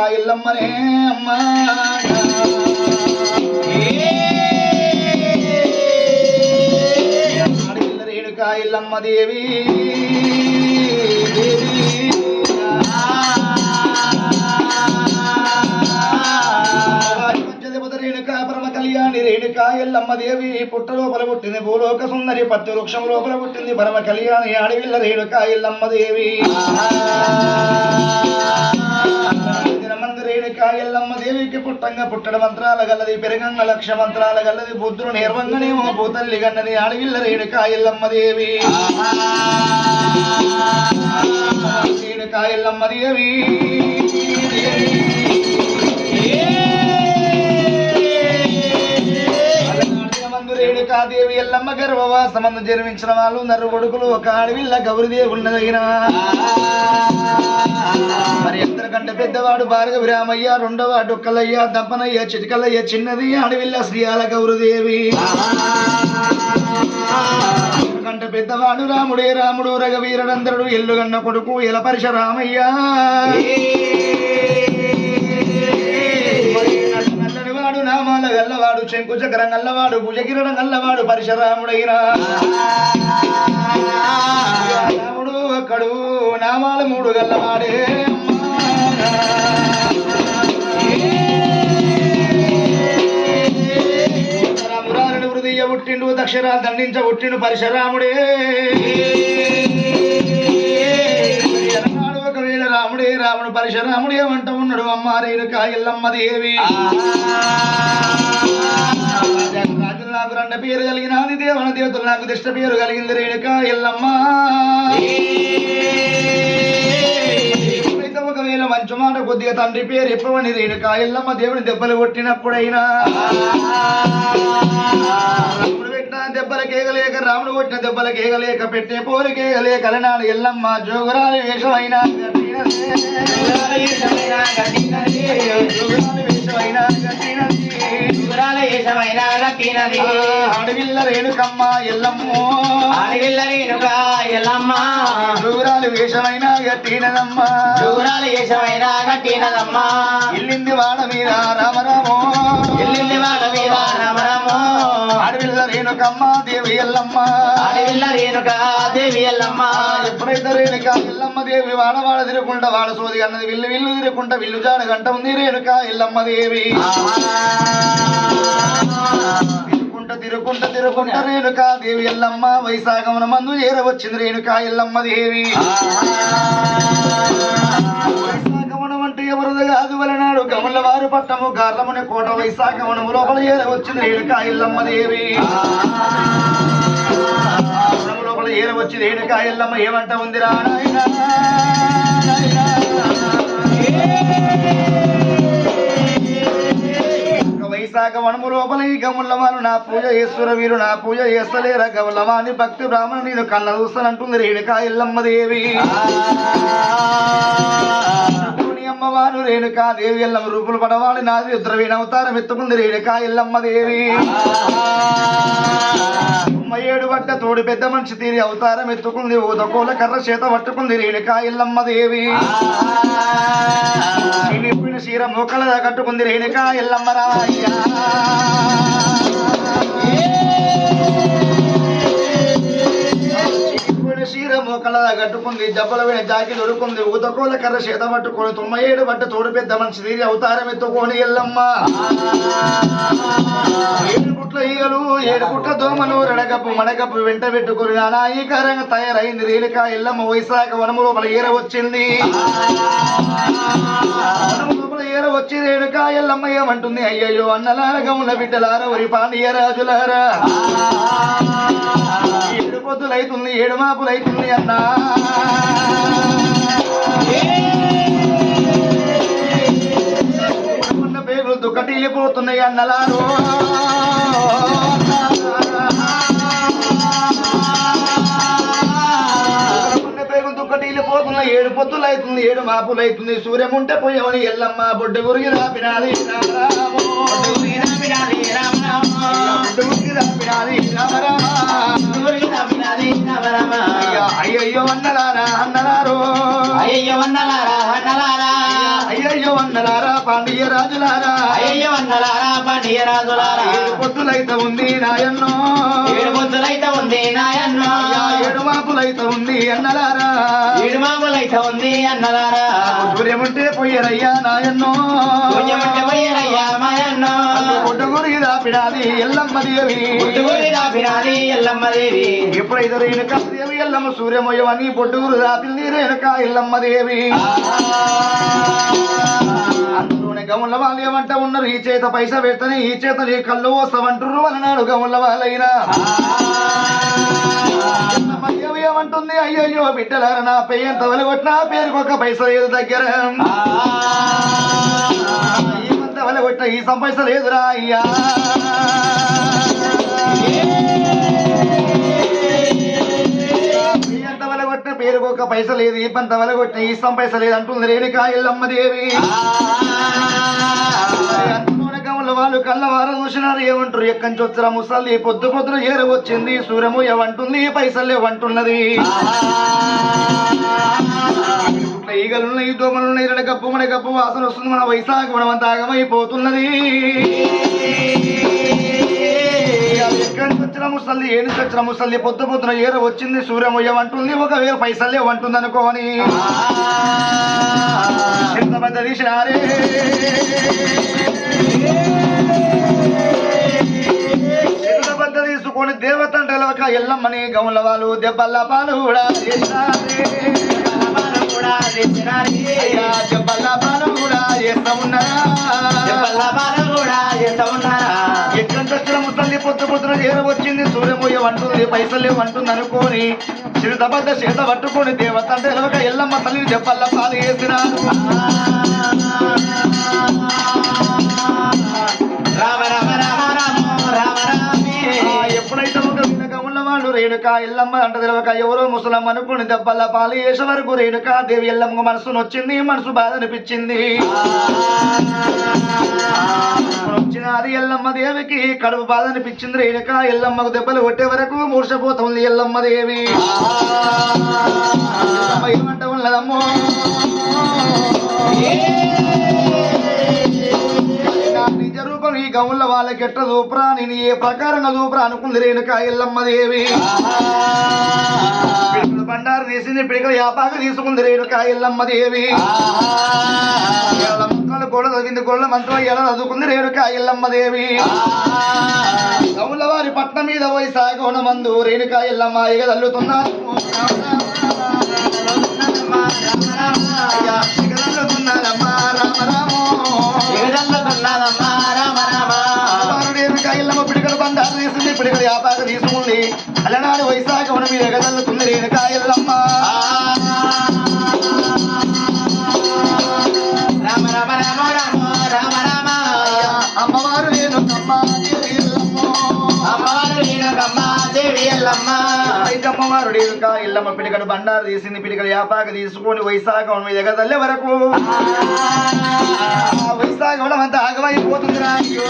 పంచదేవత రేణుక అమ్మా ఆడపిల్ల రేణుక దేవి కళ్యాణి రేణుక ఎల్లమ్మ దేవి. పుట్ట లోపల పుట్టింది భూలోక సుందరి పత్తి వృక్షం లోపల పుట్టింది పరమ కళ్యాణి ఆడవిల్ల రేణుకా ఎల్లమ్మ దేవి. మంది దేవికి పుట్టంగా పుట్టడ మంత్రాల గల్లది పెరగంగ లక్ష మంత్రాల గల్లది బుద్ధుడు నిర్వంగనేమో భూతల్లి గన్నది ఆడవిల్ల రేణుక ఎల్లమ్మ దేవి రేణుక ఎల్లమ్మ దేవి రేణుకాదేవి ఎల్లమ్మ గర్భవాసమందు జన్మించిన వాళ్ళు నరు కొడుకులు ఒక ఆడవిల్ల గౌరిదేవి ఉన్నదైనా మరి పెద్దవాడు భార్గవి రామయ్య రెండవ ఒక్కలయ్య దంపనయ్య చిటికలయ్య చిన్నది అడవిల్ల శ్రీయాల గౌరదేవి. కంటే పెద్దవాడు రాముడే రాముడు రఘవీరనందరుడు ఎల్లుగన్న కొడుకు ఎలపరిశ రామయ్య. వాడు నామాల గల్లవాడు శంకు చక్రం గల్లవాడు భుజగిరడం గల్లవాడు పరశురాముడైన రాముడు ఒక్కడు నామాల మూడు గల్లవాడే. దక్షరాలు దండించ పుట్టిండు పరశురాముడే ఒకవేళ రాముడే రాముడు పరశురాముడు ఏమంట ఉన్నాడు అమ్మ రేణుక ఎల్లమ్మ దేవి. రాజులు నాకు రెండు పేరు కలిగినది దేవన దేవతలు నాకు దిష్ట పేరు కలిగింది రేణుక ఎల్లమ్మ ఒకవేళ మంచు మాట కొద్దిగా తండ్రి పేరు ఎప్పవని రేణుక ఎల్లమ్మ దేవుని దెబ్బలు కొట్టినప్పుడైనా. దెబ్బలకి ఏగలేక రాముడు కొట్టిన దెబ్బలకి ఏగలేక పెట్టే పోలికి ఏగలేక అలనాడు ఎల్లమ్మ జోగురాలి వేషమైన జోగురాలి వేషమైన గట్టినది. అడవిల్ల రేణుకమ్మ ఎల్లమ్మో. జోగురాలి వేషమైన గట్టినదమ్మ. ఇల్లింది వాడ మీద రామరామో. అడవిల్ల రేణుకమ్మ దేవి ఎల్లమ్మ. దేవి ఎల్లమ్మ. ఎప్పుడైతే రేణుక ఎల్లమ్మ దేవి వాడవాడ తిరుగుకుంటా వాడ సోది అన్నది విల్లు విల్లు తిరుగుకుంటా విల్లు జాడ గంట ఉంది రేణుక ఎల్లమ్మ దేవి. తిరుగుకుంట తిరుగుకుంట తిరుగుకుంట రేణుక దేవి ఎల్లమ్మ వైశాఖమున మందు చేరవచ్చింది రేణుక ఎల్లమ్మ దేవి. వైశాఖమునం అంటే ఎవరిది కాదు వలనాడు. గమల వారు పట్టము గార్లముని కోట వైశాఖమునము లోపల ఏరవచ్చింది రేణుక ఎల్లమ్మ దేవి. లోపల ఏరవచ్చి రేణుక ఎల్లమ్మ. ఏమంట ఉందిరా నాయనా? శాఖ ఒక వనము లోపల ఈ గముల్లమాను నా పూజ చేస్తున్న వీరు నా పూజ చేస్తలేరా గముల్లమాని భక్తి బ్రాహ్మణు నేను కన్న చూస్తానంటుంది రేణుకా ఇల్లమ్మ దేవి అమ్మవారు రేణుకా దేవి ఎల్లమ్మ రూపులు పడవాలి నాది రుద్రవీణ అవతారం ఎత్తుకుంది రేణుకా ఇల్లమ్మ దేవి తోడు పెద్ద మనిషి తీరి అవతారం ఎత్తుకుంది. ఊదకోల కర్ర చేత పట్టుకుంది. రేణుకా ఎల్లమ్మ దేవి. చీర మోకల కట్టుకుంది. రేణుకా ఎల్లమ్మ రాయ్య చీర మోకల కట్టుకుంది దెబ్బల పైన జాకి దొరుకుంది ఉదకోల కర్ర చేత పట్టుకొని తొంభై ఏడు బట్ట తోడు పెద్ద మనిషి తీరి అవతారం ఎత్తుకొని ఎల్లమ్మ. ఏడు పుట్ల ఈగలు ఏడు పుట్ల దోమలు రెడగప్పు మడగప్పు వెంట పెట్టుకుని నానాయకరంగా తయారైంది. రేలిక ఎల్లమ్మ వైశాఖ వనము లోపల ఈర వచ్చింది వనము వచ్చి రేణుక ఎల్లమ్మ ఏమంటుంది? అయ్యయ్యో అన్నలార గముల బిడ్డలార వరి పాండియ రాజులారా. ఏడు పొద్దులైతుంది ఏడు మాపులైతుంది అన్నా. ఉన్న పేగులు దుక్కటిల్లిపోతున్నాయి అన్నలారు. ఏడు పొత్తులు అవుతుంది ఏడు మాపులు అవుతుంది. సూర్యం ఉంటే పోయామని ఎల్లమ్మ బొడ్డు గురికి రాపినాది అయ్యో అయ్యయ్యో అన్నలారా అన్నలారు. అయ్యయ్యో అన్నలారా. వందలారా పాండియ రాజులారా. అయ్యో వన్నలారా పండియ రాజులారా. ఏడు పొద్దులైతే ఉంది నాయన్నో. ఏడు పొద్దులైతే ఉంది నాయన్న. ఏడు మాపులైతే ఉంది అన్నలారా. ఏడు మామూలైతే ఉంది అన్నలారా. సూర్యముంటే పోయరయ్యా నాయన్నో. పుణ్యమంటే పోయేరయ్యా మాయన్న పుట్టగురి దాపిడాది ఎల్లమ్మ దేవి. పుట్టుకొని రాపినాది ఎల్లమ్మ దేవి. ఎప్పుడైతే రేణుక దేవి ఎల్లమ్మ సూర్యమయ్యవని పొట్టుగురు దాపింది రేణుక ఎల్లమ్మ దేవి. గముల వాళ్ళు ఏమంట ఉన్నారు? ఈ చేత పైసా పెడితేనే ఈ చేత నీ కళ్ళు వస్తామంటారు అన్నాడు గముల వాళ్ళైనా. ఏమంటుంది? అయ్యయ్యో బిడ్డలారా నా పెయ్యంత వెలగొట్టినా పేరుకు ఒక పైసా లేదు దగ్గర. ఏమంత వెలగొట్టిన ఈ సంపైస లేదురా అయ్యా. వెలగొట్టిన పేరుకు ఒక పైస లేదు ఈ పంత వెలగొట్టిన ఈ సంపైస లేదు అంటుంది రేణుక ఎల్లమ్మ దేవి. వాళ్ళు కళ్ళవారం చూసినారు ఏమంటారు? ఎక్కడి నుంచి వచ్చిన ముసలి? పొద్దు పొద్దున ఏరు వచ్చింది సూర్యము ఏమంటుంది పైసలు ఏమంటున్నది ఈగలున్నాయి దోమలున్నాయి రెండు కప్పు మన కప్పు వాసన వస్తుంది మన వైశాఖ మనం అంత ఆగమైపోతున్నది. ఎక్కడి నుంచి వచ్చిన ముసలి ఏ నుంచి వచ్చిన ముసలి పొద్దు పొద్దున ఏరు వచ్చింది సూర్యం ఏమంటుంది ఒకవేళ పైసలు ఏమంటుంది అనుకోని. ఎంత పెద్ద తీసినారే. ఎంత తీసుకొని దేవతండ్రులక ఎల్లమ్మని గౌల వాళ్ళు దెబ్బల పాలు కూడా చేసినారే. కూడా పాలు కూడా చేస్తా ఉన్నారా? పల్లబాల కూడా చేస్తా ఉన్నారా? వచ్చిన ముసలి పొద్దు పొద్దున ఏరు వచ్చింది. సూర్యమోయ అంటుంది పైసలు అంటుంది అనుకోని చిరుతబద్ద చేత పట్టుకొని దేవత అంటే ఎలవక ఎల్లమ్మ తల్లిని దెబ్బల్ల పాలు వేసినారు రామ రామ రామ రామ రామ రామే. ఎప్పుడైతే ఉన్నవాళ్ళు రేణుక ఎల్లమ్మ అంట తెలవక ఎవరో ముసలమ్మ అనుకుని దెబ్బల పాలు వేసే వరకు రేణుక దేవి ఎల్లమ్మ మనసు నొచ్చింది మనసు బాధ అనిపించింది. అది ఎల్లమ్మ దేవికి. కడుపు బాధ అనిపించింది రేణుక ఎల్లమ్మకు దెబ్బలు కొట్టే వరకు మూర్చపోతుంది ఎల్లమ్మ దేవి. ఏమంట ఉన్నదమ్మో. నిజ రూపం ఈ గౌళ్ళ వాళ్ళకి ఎట్ట దూపరా నేను ఏ ప్రకారంగా దూపరా అనుకుంది రేణుక ఎల్లమ్మ దేవి. బండారు తీసింది పిడికల యాపాక తీసుకుంది రేణుక ఎల్లమ్మ దేవి. గోడ చదివింది గోళ్ళ మంత్రం ఎలా చదువుకుంది రేణుక ఎల్లమ్మ దేవి గౌళ్ళ వారి పట్నం మీద పోయి సాగోన మందు రేణుక ఎల్లమ్మ ఇక తల్లుతున్నారు దేవి ఎల్లమ్మ ఇల్లమ్మ పిడికడు బండారు తీసింది పిడికల యాపాక తీసుకొని వైశాఖ మన మీద తల్లి వరకు. వైశాఖ మనం అంతా ఆగమైపోతుంది రా అయ్యో.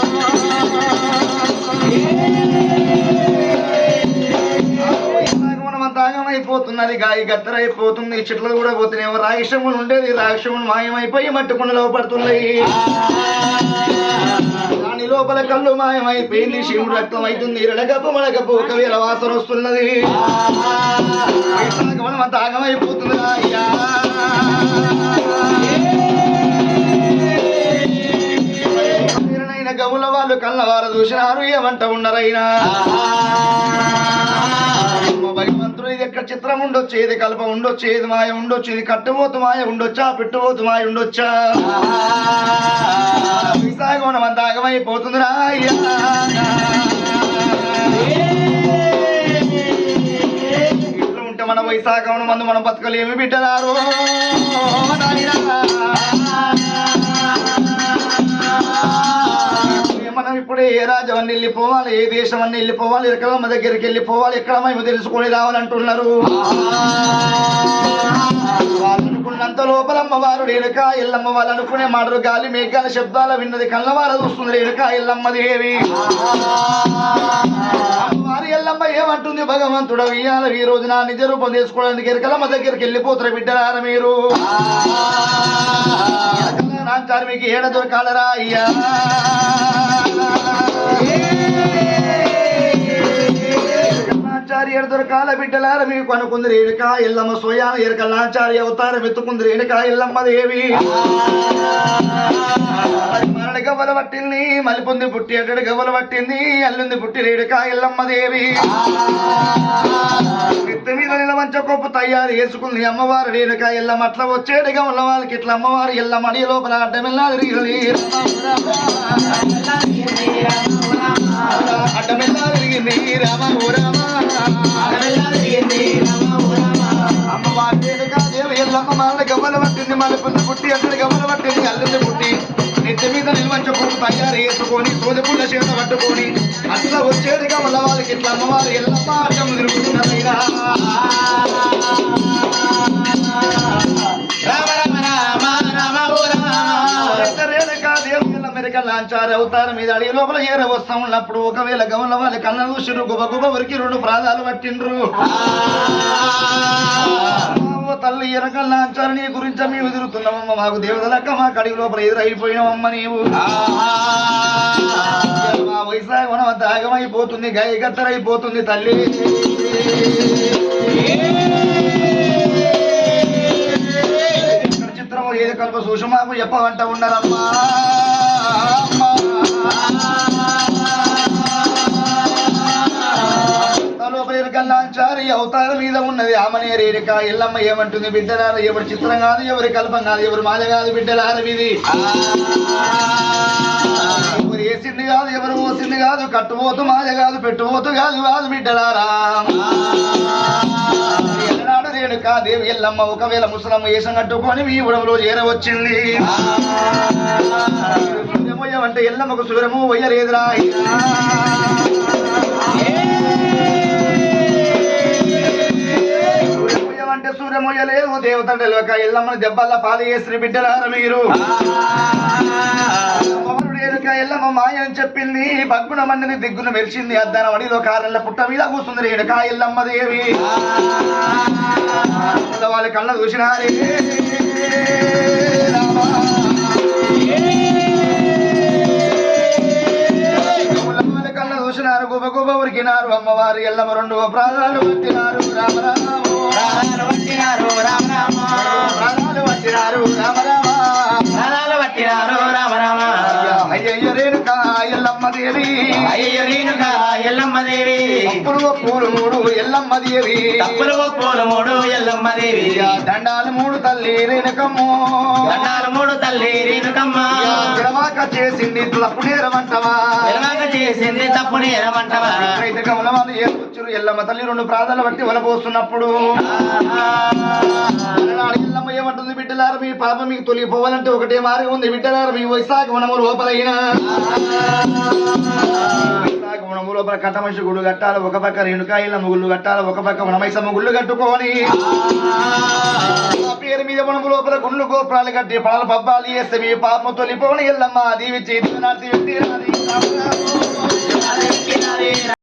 వైశాఖవనం అంతా అయిపోతుంది గత్తరైపోతుంది చెట్లు కూడా పోతున్నాయి. రాక్షములు ఉండేది రాక్షములు మాయమైపోయి మట్టి కుండలో పడుతున్నాయి. దాని లోపల కళ్ళు మాయమైపోయింది. శివుడు రక్తం అవుతుంది రెడగప్పు మడగపు ఒకవేళ వాసన వస్తున్నది. మనం అంతా ఆగమైపోతుంది. అయ్యా. గముల వాళ్ళు కళ్ళవారు చూసినారు. ఏమంట ఉన్నారైనా భగవంతుడు ఇది ఎక్కడ చిత్రం ఉండొచ్చు? ఏది కలప ఉండొచ్చు? ఏది మాయ ఉండొచ్చు? ఇది కట్టుబోతు మాయ ఉండొచ్చా? పెట్టుబోతు మాయ ఉండొచ్చా? విశాఖవనం అంత అయిపోతుందిరా అయ్యా. ఇట్లా ఉంటే మన వైశాఖం మందు మనం బతకలేమి బిడ్డలారు. మనం ఇప్పుడు ఏ రాజ్యం అన్ని వెళ్ళిపోవాలి ఏ దేశం అన్ని వెళ్ళిపోవాలి ఎక్కడ దగ్గరికి వెళ్ళిపోవాలి ఎక్కడ మేము తెలుసుకొని రావాలంటున్నారు. లోపల ఎనుక ఎల్లమ్మ వాళ్ళు అనుకునే మాటలు గాలి మేఘాల శబ్దాల విన్నది కళ్ళవార చూస్తుంది ఎనుక ఎల్లమ్మ దేవి. వారి ఎల్లమ్మ ఏమంటుంది? భగవంతుడు ఇయ్యాల ఈ రోజున నా నిజ రూపం చేసుకోవడానికి ఎరకలమ్మ దగ్గరికి వెళ్ళిపోతారు బిడ్డలారా మీరు. మీకు ఏడ దొరకాలరా అయ్యా? నాచారి ఎడదొరకాల బిడ్డలార మీకు అనుకుంది రేణుక ఎల్లమ్మ సోయాన ఎరక నాచారి అవతారం ఎత్తుకుంది రేణుక ఎల్లమ్మ దేవి. మరణ గవ్వల పట్టింది మలిపొంది పుట్టి అడ్డడి గవ్వల పట్టింది అల్లుంది పుట్టి రేణుక ఎల్లమ్మ దేవి. ఎత్తి మీద నిలవంచ కొప్పు తయారు వేసుకుంది అమ్మవారు. రేణుక ఎల్లమ్మ అట్లా వచ్చేటిగా గవ్వల వాళ్ళకి ఇట్లా అమ్మవారు. ఎల్లమ్మ అడిగి లోపల అడ్డమిల్లా తిరిగి గవ్వల పుట్టి అడ్డడు గవ్వల పట్టింది పుట్టి నెత్తి మీద నిల్వంచ కొప్పు తయారు చేసుకొని సోదపుల్ల చేత పట్టుకొని అట్లా వచ్చేది గమల వాళ్ళకి ఇట్లా అమ్మవారు ఎల్ల పాఠం తిరుగుతున్నదైనా రామ రామ లాంచారు అవతారం మీద అడిగి లోపల ఏర వస్తా ఉన్నప్పుడు ఒకవేళ గమల వాళ్ళ కళ్ళ చూసిరు గుబ గుబ వరికి రెండు ప్రాణాలు పట్టిండ్రు. ఓ తల్లి ఎనక లాంచారు నీ గురించి మేము ఎదురుతున్నామమ్మ మాకు దేవతలక్క మా కడిగి లోపల ఎదురైపోయినామమ్మ నీవు. మా వైశాఖ వనం ఆగమైపోతుంది గాయ గత్తరైపోతుంది తల్లి చిత్రము ఏది కలుప సుషమాకు చెప్పవంట ఉన్నారమ్మా అవతారం మీద ఉన్నది. ఆమనే రేణుక ఎల్లమ్మ ఏమంటుంది బిడ్డలారు? ఎవరి చిత్రం కాదు ఎవరి కల్పం కాదు ఎవరు మాయ కాదు బిడ్డలారు ఇది ఎవరు వేసింది కాదు ఎవరు పోసింది కాదు కట్టుపోతు మాయ కాదు పెట్టుపోతు కాదు కాదు బిడ్డలారా. ఎల్లనాడు రేణుక దేవి ఎల్లమ్మ ఒకవేళ ముసలమ్మ వేషం కట్టుకొని మీ ఉడవలో చేరవచ్చింది. అంటే ఎల్లమ్మకు సూర్యము వయ్యలేదురా అంటే సూర్యమొయ్యలేదు దేవత తెలియక ఎల్లమ్మని దెబ్బల్లా పాలు చేసిన బిడ్డలారా మీరు. ఎల్లమ్మ మాయ అని చెప్పింది బగ్గున మందిని దిగ్గున మెరిచింది అద్దన వడిలో కారెల్ల పుట్ట మీద కూస్తుంది రేణుక ఎల్లమ్మ దేవి. వాళ్ళ కళ్ళ చూసినారే. కళ్ళ చూసినారు గుబ గుబ ఉరికినారు అమ్మవారు ఎల్లమ్మ రెండు ప్రాణాలు పట్టినారు రామరాము ప్రాణాలు వచ్చినారు రామ రామ. వచ్చినారు రామ రామ. దేవి అయ్యో రేణుక ఎల్లమ్మ దేవి పూలు మూడు ఎల్లమ్మ దేవి తప్పులు ఒప్పులు మూడు ఎల్లమ్మ దేవి దండాలు మూడు తల్లి రేణుకమ్మో. దండాలు మూడు తల్లి రేణుకమ్మ. తిరవాక చేసింది తప్పు నేరమంటవా? చేసింది తప్పు నేరమంటవా? ఎల్లమ్మ తల్లి రెండు ప్రాధాలు బట్టి వలపోస్తున్నప్పుడు పాప మీకు తొలిపోవాలంటే ఒకటే మార్గం ఉంది. బిడ్డలారు మీ వైశాఖ వనము లోపలైన వైశాఖ వనము లోపల కట్టమనిషి గుళ్ళు కట్టాలి. ఒక పక్క రేణుకాయల ముగుళ్ళు కట్టాలి. ఒక పక్క వనమైసమ్మ గుళ్ళు కట్టుకొని. పేరు మీద వనము లోపల గుళ్ళు గోపురాలు కట్టి పడాల. పబ్బాలు చేస్తే మీ పాపం తొలిపోని ఎల్లమ్మ దీవి చేతి